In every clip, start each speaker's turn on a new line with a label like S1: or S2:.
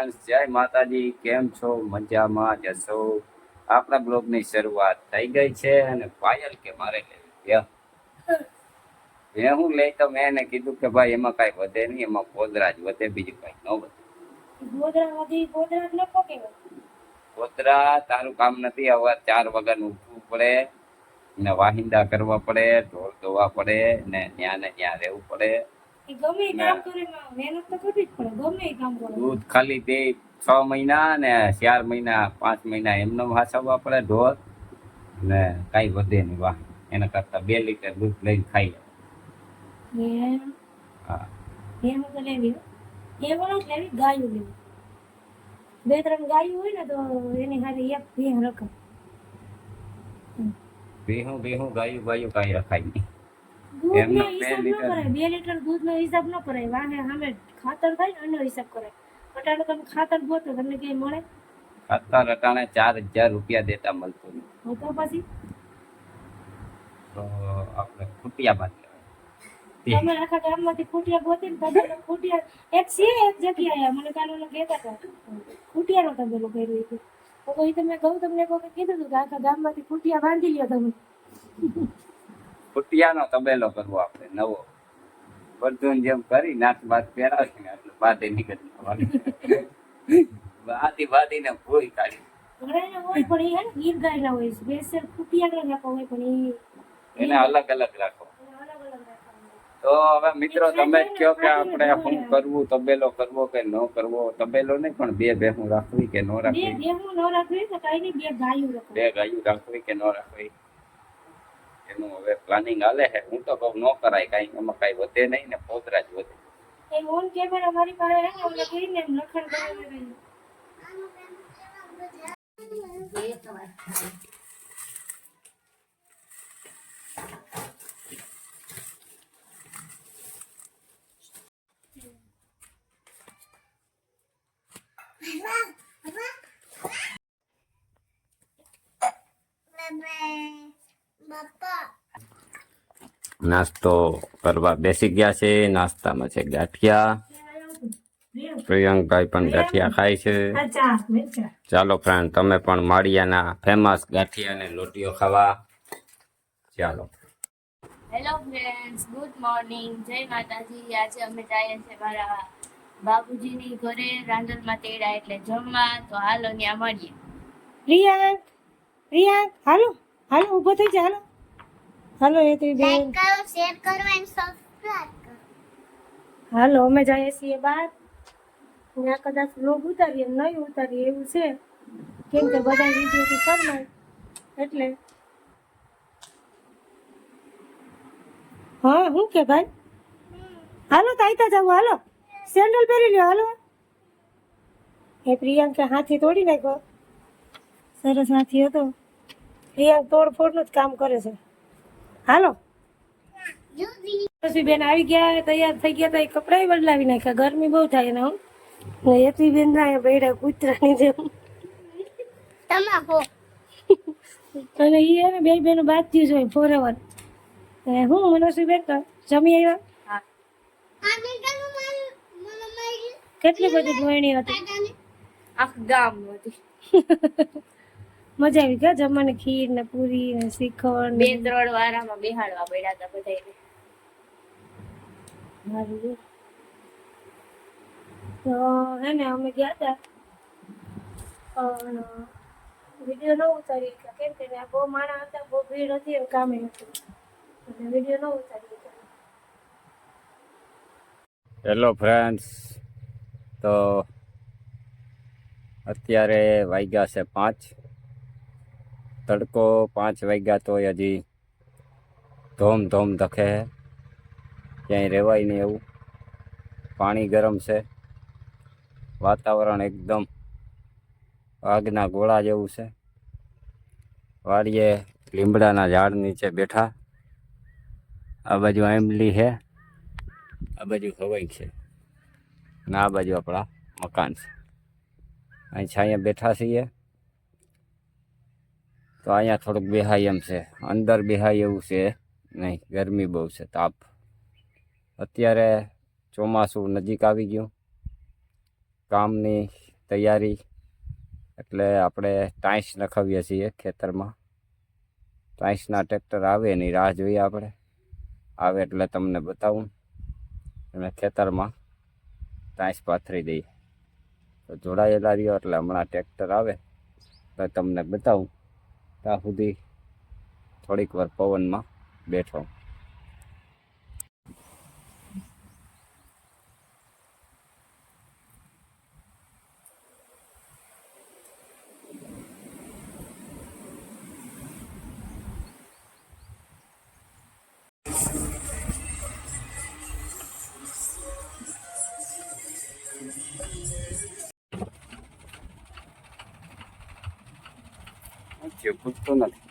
S1: Friends જય માતાજી કેમ છો? મજામાં જશો આપણા બ્લોગની શરૂઆત થઈ ગઈ છે અને પાયલ કે મારે. ભેહ હું લઈ તો મેં એને કીધું કે ભાઈ એમાં કાંઈ વધે નહીં એમાં પોદરા જ વધે બીજું કાંઈ ન વધે. પોદરા તારું કામ નથી હવે ચાર વગર ઉઠવું પડે ને વાહિંદા કરવા પડે ઢોલ ધોવા પડે ને ત્યાં ને ત્યાં રહેવું પડે.
S2: ગમે કામ કરે મહેનત તો કરવી જ પડે ગમે કામ કરે.
S1: દૂધ ખાલી તે છ મહિના ને ચાર મહિના પાંચ મહિના એમને હાસવવા પડે ઢોર ને કાંઈ વધે નહીં વાહ. એના કરતા બે લીટર દૂધ લઈને ખાઈ હા.
S2: એ તો લેવી હો. જ લેવી ગાયું લેવી. બે ત્રણ ગાયું હોય ને તો એની સાથે એક ભેહ રખાય
S1: ભેહું ભેહું ગાયું ગાયું કાંઈ રખાય નહીં.
S2: દૂધ
S1: એમનો
S2: નો
S1: બે
S2: હિસાબ ન કરાય. બે લીટર દૂધ હિસાબ ન કરાય. વાને સામે ખાતર થાય ને એનો હિસાબ કરાય. અટાણે તમે ખાતર ગોતો તમને કઈ મળે?
S1: ખાતર અટાણે ચાર હજાર રૂપિયા દેતા મળતું નહીં
S2: તો પછી?
S1: તો આપણે ખૂટિયા
S2: તમે આખા ગામમાંથી ખૂટિયા ગોતીને તબેલો ખૂટિયા એક છે એક જગ્યાએ મને કાલ ઓલા કહેતા હતા. ખૂટિયાનો તબેલો કર્યો હતો તો. કોઈ તમે કહું તમને કોઈ કીધું હતું કે આખા ગામમાંથી ખૂટિયા બાંધી લ્યો તમે.
S1: ખૂટિયાનો તબેલો કરવો આપણે નવો. બધું જેમ કરી નાક બાદ પહેરાવી ને એટલે બાદે નીકળી. બાદી બાદીને ભૂઈ કાઢી. એને અલગ અલગ રાખો. તો હવે મિત્રો તમે જ કહો કે આપણે શું કરવું તબેલો કરવો કે ન કરવો? તબેલો નહીં પણ બે ભેહું રાખવી કે ન રાખવી?
S2: બે ગાયું રાખવી
S1: કે ન રાખવી? એનું હવે પ્લાનિંગ હાલે છે. હું તો કહું ન કરાય કાંઈ એમાં કાંઈ વધે નહીં ને પોતરા જ વધે.
S2: એ ઓન કેમેરા મારી પાસે લખણ રહી
S1: નાસ્તો કરવા બેસી ગયા છે નાસ્તામાં છે ગાંઠિયા. પ્રિયંકભાઈ પણ ગાંઠિયા ખાય છે. ચાલો ફ્રેન્ડ તમે પણ માળિયાના ફેમસ ગાંઠિયા અને લોટીઓ ખાવા. ચાલો.
S3: હેલો ફ્રેન્ડ્સ ગુડ મોર્નિંગ જય માતાજી. આજે અમે જઈએ છે મારા બાબુજીની ઘરે રાંદલમાં તેડા એટલે જમવા. તો હાલો ત્યાં મળીએ.
S2: પ્રિયાંક પ્રિયાંક હાલો હાલો ઊભો થઈ જા હાલો. હાલો એ તું લાઈક
S4: કરો શેર કરો એન્ડ સબસ્ક્રાઇબ કરો.
S2: હાલો અમે જઈએ છીએ બહાર. ત્યાં કદાચ લોગ ઉતારીએ નહીં ઉતારીએ એવું છે. કેમ કે બધા વિડીયોથી ફરમાય એટલે. હા હું કે ભાઈ? હાલો તાઈતા જાવ હાલો. સેન્ડલ પહેરી લ્યો હાલો. એ પ્રિયાંકા હાથી તોડી નાખ્યો. સરસ હાથી હતો. પ્રિયાંક તોડફોડનું જ કામ કરે છે. હાલો. પછી બેન આવી ગયા તૈયાર થઈ ગયા તા કપડાય બદલાવી નાખ્યા. ગરમી બહુ થાય ને હું. એથી બેન ના બેડા કૂતરાની જેમ.
S4: તમાકુ
S2: અને ઈ હે ને બે બેનો બાજતી જ હોય ફોરેવર હું મનોસી બેન તો જમી આવ્યા? કેટલી બધી ગોયણી હતી?
S3: આખું ગામ હતી.
S2: મજા આવી ગયા જમવાની ખીર ને પૂરી ને શ્રીખંડ
S3: બે ત્રણ વારામાં બેહાડવા પડ્યા હતા બધાને
S2: તો હે ને અમે ગયા હતા પણ વીડિયો ન ઉતારી શક્યા કેમ કે ત્યાં બહુ માણસ હતા બહુ ભીડ હતી એમ કામે હતું એટલે વીડિયો ન ઉતારી શક્યા
S1: હેલો ફ્રેન્ડ્સ તો અત્યારે વાગ્યા છે પાંચ. તડકો પાંચ વાગ્યા તો હજી ધોમ ધોમ ધખે છે ક્યાંય રહેવાય નહીં એવું. પાણી ગરમ છે. વાતાવરણ એકદમ આગના ગોળા જેવું છે. વાડીએ લીમડાના ઝાડ નીચે બેઠા. આ બાજુ આંબલી છે આ બાજુ હવાઈ છે. અને આ બાજુ આપણા મકાન છે. અહીં છાંયા બેઠા છીએ. તો અહીંયા થોડુંક બેહાય એમ છે. અંદર બેહાય એવું છે નહીં, ગરમી બહુ છે, તાપ. અત્યારે ચોમાસું નજીક આવી ગયું. કામની તૈયારી એટલે આપણે ટાઈસ નખાવીએ છીએ ખેતરમાં. ટાઈસના ટ્રેક્ટર આવે એની રાહ જોઈએ આપણે. આવે એટલે તમને બતાવું. અને ખેતરમાં ટાઈસ પાથરી દઈએ. તો જોડાયેલા રહ્યો એટલે હમણાં ટ્રેક્ટર આવે. તો તમને બતાવું. ત્યાં સુધી થોડીક વાર પવનમાં બેઠો. પૂછતો નથી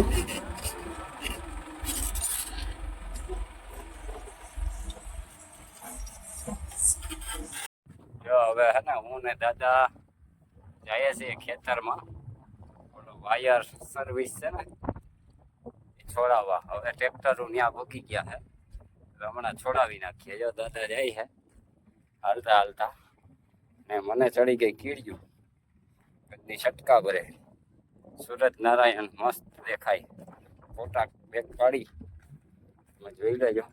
S1: જો હવે હે ને, હું ને દાદા જઈએ છીએ ખેતરમાં. ઓલો વાયર સર્વિસ છે ને, એ છોડાવવા. હવે ટ્રેક્ટરો ત્યાં ભૂકી ગયા છે તો હમણાં છોડાવી નાખીએ. જો દાદા જાય છે હાલતા હાલતા. ને મને ચડી ગઈ કીડ્યું. બધી છટકા ભરે. સુરત નારાયણ મસ્ત દેખાય. ફોટા બેગ પાડી. તમે જોઈ લેજો.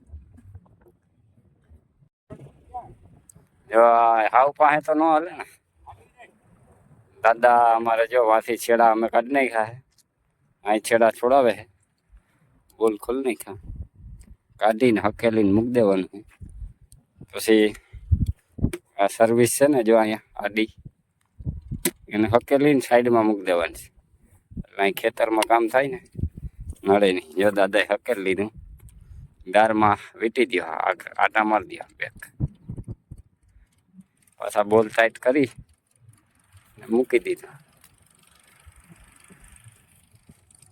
S1: જો આ હાવ પાસે તો ન હાલે ને. દાદા અમારે જો વાથી છેડા અમે કાઢી નાખ્યા છે. અહીં છેડા છોડાવે છે. બોલ ખોલ નાખ્યા. કાઢીને હકેલીને મૂકી દેવાનું છે. પછી આ સર્વિસ છે ને જો અહીંયા આડી. એને હકેલીને સાઈડમાં મૂકી દેવાની છે. એટલે અહીં ખેતરમાં કામ થાય ને, નડે નહીં. જો દાદાએ હકેલ લીધું. દારમાં વીટી દો આટા મારી દો બેક. પાછા બોલ ટાઈટ કરી મૂકી દીધા.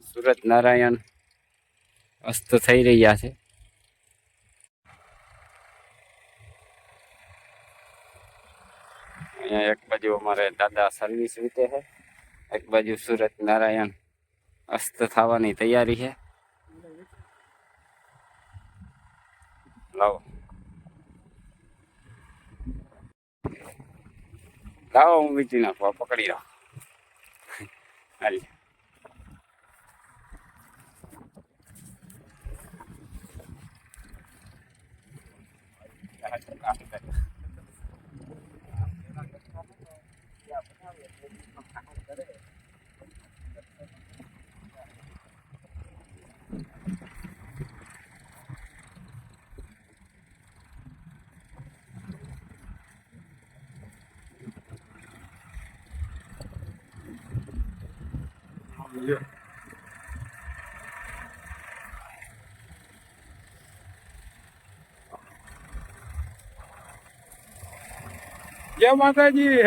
S1: સુરત નારાયણ અસ્ત થઈ રહ્યા છે. અહીંયા એક બાજુ અમારે દાદા સર્વિસ રીતે છે. એક બાજુ સુરત નારાયણ અસ્ત થવાની તૈયારી છે લાવો લાવો હું વીટી નાખવા પકડી રાખો હાલ
S5: જય માતાજી.